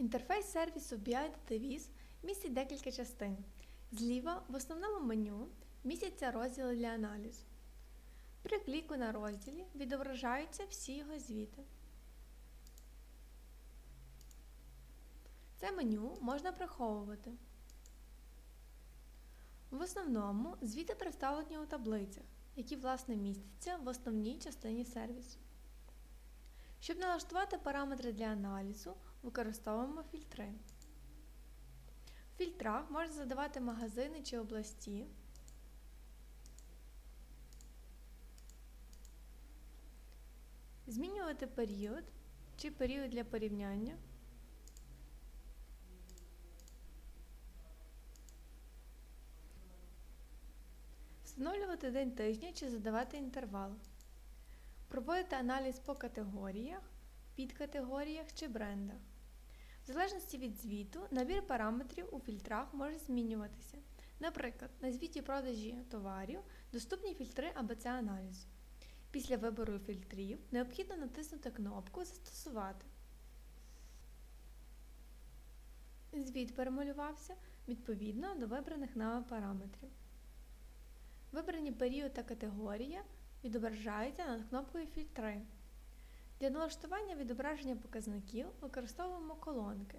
Інтерфейс сервісу BI DataVis містить декілька частин. Зліва в основному меню містяться розділи для аналізу. При кліку на розділі відображаються всі його звіти. Це меню можна приховувати. В основному звіти представлені у таблицях, які власне містяться в основній частині сервісу. Щоб налаштувати параметри для аналізу, використовуємо фільтри. В фільтрах можна задавати магазини чи області. Змінювати період чи період для порівняння. Встановлювати день тижня чи задавати інтервал. Проводити аналіз по категоріях, підкатегоріях чи брендах. В залежності від звіту, набір параметрів у фільтрах може змінюватися. Наприклад, на звіті продажі товарів доступні фільтри АБЦ аналізу. Після вибору фільтрів необхідно натиснути кнопку Застосувати. Звіт перемалювався відповідно до вибраних нами параметрів. Вибрані період та категорія відображаються над кнопкою Фільтри. Для налаштування відображення показників використовуємо колонки,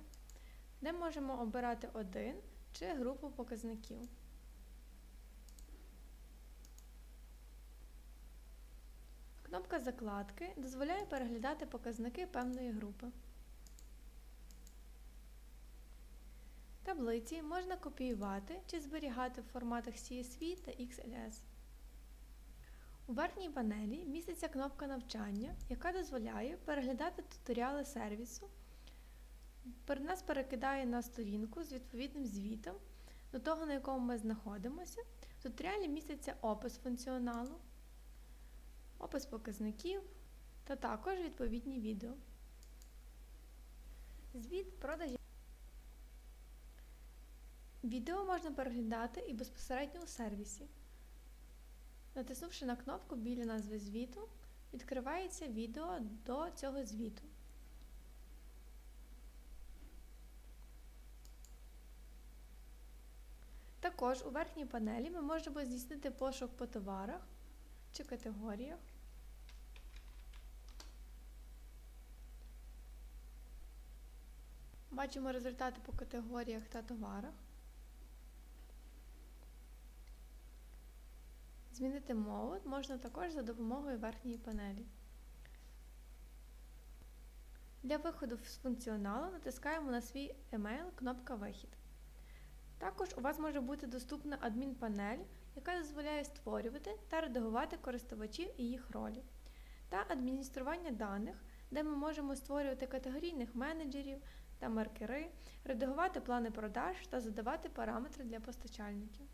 де можемо обирати один чи групу показників. Кнопка Закладки дозволяє переглядати показники певної групи. Таблиці можна копіювати чи зберігати в форматах CSV та XLS. У верхній панелі міститься кнопка Навчання, яка дозволяє переглядати туторіали сервісу. Нас перекидає на сторінку з відповідним звітом до того, на якому ми знаходимося. В туторіалі міститься опис функціоналу, опис показників та також відповідні відео. Звіт продажі. Відео можна переглядати і безпосередньо у сервісі. Натиснувши на кнопку біля назви звіту, відкривається відео до цього звіту. Також у верхній панелі ми можемо здійснити пошук по товарах чи категоріях. Бачимо результати по категоріях та товарах. Змінити мову можна також за допомогою верхньої панелі. Для виходу з функціоналу натискаємо на свій емейл кнопка Вихід. Також у вас може бути доступна адмінпанель, яка дозволяє створювати та редагувати користувачів і їх ролі, та адміністрування даних, де ми можемо створювати категорійних менеджерів та маркери, редагувати плани продаж та задавати параметри для постачальників.